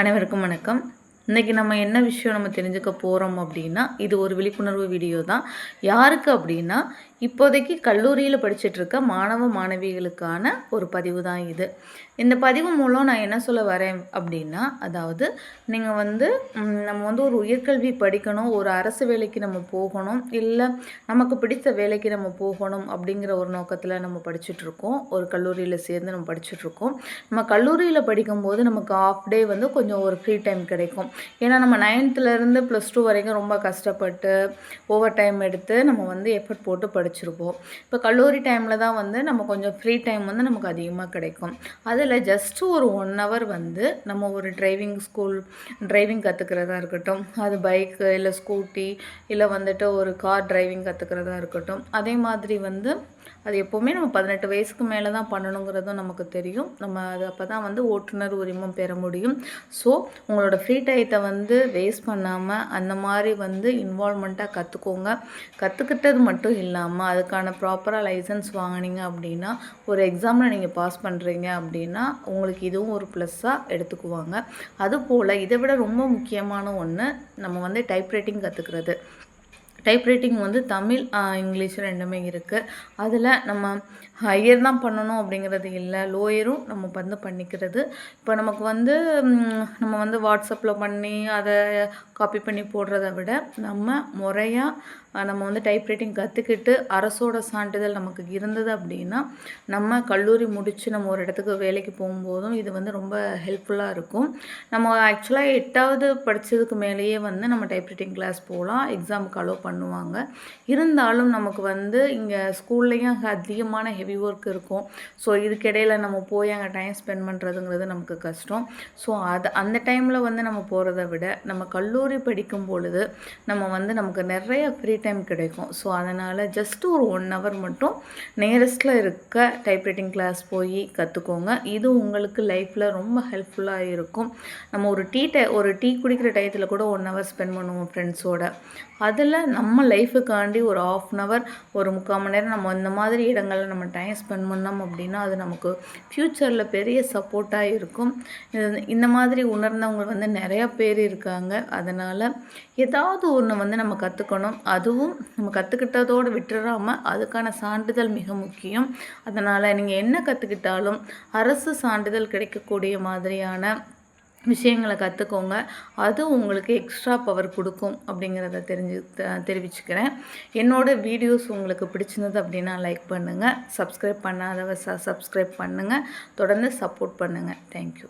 அனைவருக்கும் வணக்கம். இன்றைக்கி நம்ம என்ன விஷயம் நம்ம தெரிஞ்சுக்க போகிறோம் அப்படின்னா இது ஒரு விழிப்புணர்வு வீடியோ தான். யாருக்கு அப்படின்னா இப்போதைக்கு கல்லூரியில் படிச்சுட்ருக்க மாணவ மாணவிகளுக்கான ஒரு பதிவு தான் இது. இந்த பதிவு மூலம் நான் என்ன சொல்ல வரேன் அப்படின்னா அதாவது நீங்கள் வந்து நம்ம வந்து ஒரு உயர்கல்வி படிக்கணும் ஒரு அரசு வேலைக்கு நம்ம போகணும் இல்லை நமக்கு பிடித்த வேலைக்கு நம்ம போகணும் அப்படிங்கிற ஒரு நோக்கத்தில் நம்ம படிச்சுட்ருக்கோம். ஒரு கல்லூரியில் சேர்ந்து நம்ம படிச்சுட்ருக்கோம். நம்ம கல்லூரியில் படிக்கும்போது நமக்கு ஆஃப் டே வந்து கொஞ்சம் ஒரு ஃப்ரீ டைம் கிடைக்கும். ஏன்னா நம்ம நைன்த்துலேருந்து ப்ளஸ் டூ வரைக்கும் ரொம்ப கஷ்டப்பட்டு ஓவர் டைம் எடுத்து நம்ம வந்து எஃபர்ட் போட்டு படி படிச்சிருப்போம். இப்போ கல்லூரி டைமில் தான் வந்து நம்ம கொஞ்சம் ஃப்ரீ டைம் வந்து நமக்கு அதிகமாக கிடைக்கும். அதில் ஜஸ்ட்டு ஒரு ஒன் ஹவர் வந்து நம்ம ஒரு டிரைவிங் ஸ்கூல் டிரைவிங் கற்றுக்கிறதா இருக்கட்டும். அது பைக்கு இல்லை ஸ்கூட்டி இல்லை வந்துட்டு ஒரு கார் டிரைவிங் கற்றுக்கிறதா இருக்கட்டும். அதே மாதிரி வந்து அது எப்போவுமே நம்ம பதினெட்டு வயசுக்கு மேலே தான் பண்ணணுங்கிறதும் நமக்கு தெரியும். நம்ம அது அப்போ தான் வந்து ஓட்டுநர் உரிமம் பெற முடியும். ஸோ உங்களோட ஃப்ரீ டயத்தை வந்து வேஸ்ட் பண்ணாமல் அந்த மாதிரி வந்து இன்வால்மெண்ட்டாக கற்றுக்கோங்க கற்றுக்கிட்டது மட்டும் இல்லாமல் அதுக்கான ப்ராப்பராக லைசன்ஸ் வாங்கினீங்க அப்படின்னா ஒரு எக்ஸாமில் நீங்கள் பாஸ் பண்ணுறீங்க அப்படின்னா உங்களுக்கு இதுவும் ஒரு ப்ளஸ்ஸாக எடுத்துக்குவாங்க. அதுபோல் இதை விட ரொம்ப முக்கியமான ஒன்று நம்ம வந்து டைப்ரைட்டிங் கற்றுக்கிறது டைப்ரைட்டிங் வந்து தமிழ் இங்கிலீஷ் ரெண்டுமே இருக்குது அதில் நம்ம ஹையர் தான் பண்ணணும் அப்படிங்கிறது இல்லை. லோயரும் நம்ம வந்து பண்ணிக்கிறது. இப்போ நமக்கு வந்து நம்ம வந்து வாட்ஸ்அப்பில் பண்ணி அதை காப்பி பண்ணி போடுறத விட நம்ம முறையாக நம்ம வந்து டைப்ரைட்டிங் கற்றுக்கிட்டு அரசோட சான்றிதழ் நமக்கு இருந்தது அப்படின்னா நம்ம கல்லூரி முடித்து நம்ம ஒரு இடத்துக்கு வேலைக்கு போகும்போதும் இது வந்து ரொம்ப ஹெல்ப்ஃபுல்லாக இருக்கும். நம்ம ஆக்சுவலாக எட்டாவது படித்ததுக்கு மேலேயே வந்து நம்ம டைப்ரைட்டிங் கிளாஸ் போகலாம் எக்ஸாமுக்கு அலோவ் பண்ணுவாங்க. இருந்தாலும் நமக்கு வந்து இங்கே ஸ்கூல்லையும் அதிகமான ஹெவி ஒர்க் இருக்கும். ஸோ இதுக்கிடையில் நம்ம போய் அங்கே டைம் ஸ்பெண்ட் பண்ணுறதுங்கிறது நமக்கு கஷ்டம். ஸோ அது அந்த டைமில் வந்து நம்ம போகிறத விட நம்ம கல்லூரி படிக்கும் பொழுது நம்ம வந்து நமக்கு நிறைய ஃப்ரீ டைம் கிடைக்கும். ஸோ அதனால் ஜஸ்ட் ஒரு ஒன் ஹவர் மட்டும் நேரஸ்ட்டில் இருக்க டைப்ரைட்டிங் கிளாஸ் போய் கற்றுக்கோங்க இது உங்களுக்கு லைஃப்பில் ரொம்ப ஹெல்ப்ஃபுல்லாக இருக்கும். நம்ம ஒரு டீ டை ஒரு டீ குடிக்கிற டயத்தில் கூட ஒன் ஹவர் ஸ்பெண்ட் பண்ணுவோம் ஃப்ரெண்ட்ஸோட அதில் நம்ம நம்ம லைஃபுக்காண்டி ஒரு ஆஃப் அன் ஹவர் ஒரு முக்கால் மணி நேரம் நம்ம இந்த மாதிரி இடங்களில் நம்ம டைம் ஸ்பெண்ட் பண்ணோம் அப்படின்னா அது நமக்கு ஃப்யூச்சரில் பெரிய சப்போர்ட்டாக இருக்கும். இந்த மாதிரி உணர்ந்தவங்க வந்து நிறையா பேர் இருக்காங்க. அதனால் ஏதாவது ஒன்று வந்து நம்ம கற்றுக்கணும் அதுவும் நம்ம கற்றுக்கிட்டதோடு விட்டுறாமல் அதுக்கான சான்றிதழ் மிக முக்கியம். அதனால் நீங்கள் என்ன கற்றுக்கிட்டாலும் அரசு சான்றிதழ் கிடைக்கக்கூடிய மாதிரியான விஷயங்களை கற்றுக்கோங்க அது உங்களுக்கு எக்ஸ்ட்ரா பவர் கொடுக்கும் அப்படிங்கிறத தெரிஞ்சு த- தெரிவிச்சுக்கிறேன். என்னோட வீடியோஸ் உங்களுக்கு பிடிச்சிருந்தது அப்படின்னா லைக் பண்ணுங்கள் சப்ஸ்கிரைப் பண்ணாதவ ச சப்ஸ்கிரைப் பண்ணுங்கள் தொடர்ந்து சப்போர்ட் பண்ணுங்கள் தேங்க்யூ